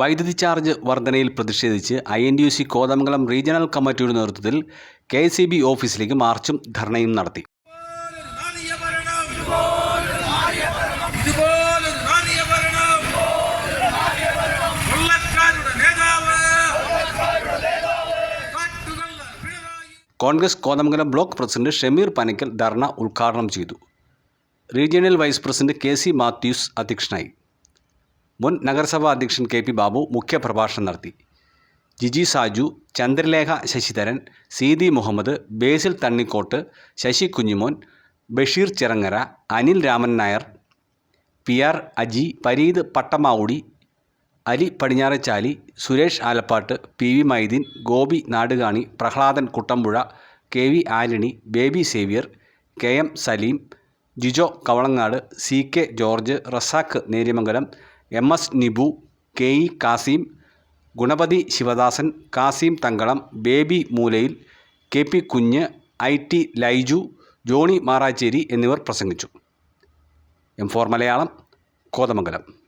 വൈദ്യുതി ചാർജ് വർധനയിൽ പ്രതിഷേധിച്ച് I N T U C Kothamangalam regional കമ്മിറ്റിയുടെ നേതൃത്വത്തിൽ കെ സി ബി ഓഫീസിലേക്ക് മാർച്ചും ധർണയും നടത്തി. കോൺഗ്രസ് കോതമംഗലം ബ്ലോക്ക് പ്രസിഡന്റ് ഷമീർ പനക്കൽ ധർണ ഉദ്ഘാടനം ചെയ്തു. Regional vice president K C Mathews അധ്യക്ഷനായി. മുൻ നഗരസഭാ അധ്യക്ഷൻ കെ പി ബാബു മുഖ്യപ്രഭാഷണം നടത്തി. Jiji Saju Chandralekha Sasidharan Seethi Muhammad Basil Thannikkottu Sasi Kunjimon Basheer Chirangara Anil Raman Nair P R Aji Pareed Pattamavudi Ali Padinjarachali Suresh Alappattu P V Maideen Gopi Nadukani Prahladan Kuttampuzha K V Alani Baby Xavier K M Saleem Jijo Kavalangad C K George Razak Neriamangalam M S Nibu K E Kasim Ganapathi Sivadasan Kasim Thankalam Baby Moolayil K P Kunju I T Laiju Johnny Marachery എന്നിവർ പ്രസംഗിച്ചു. M four Malayalam Kothamangalam.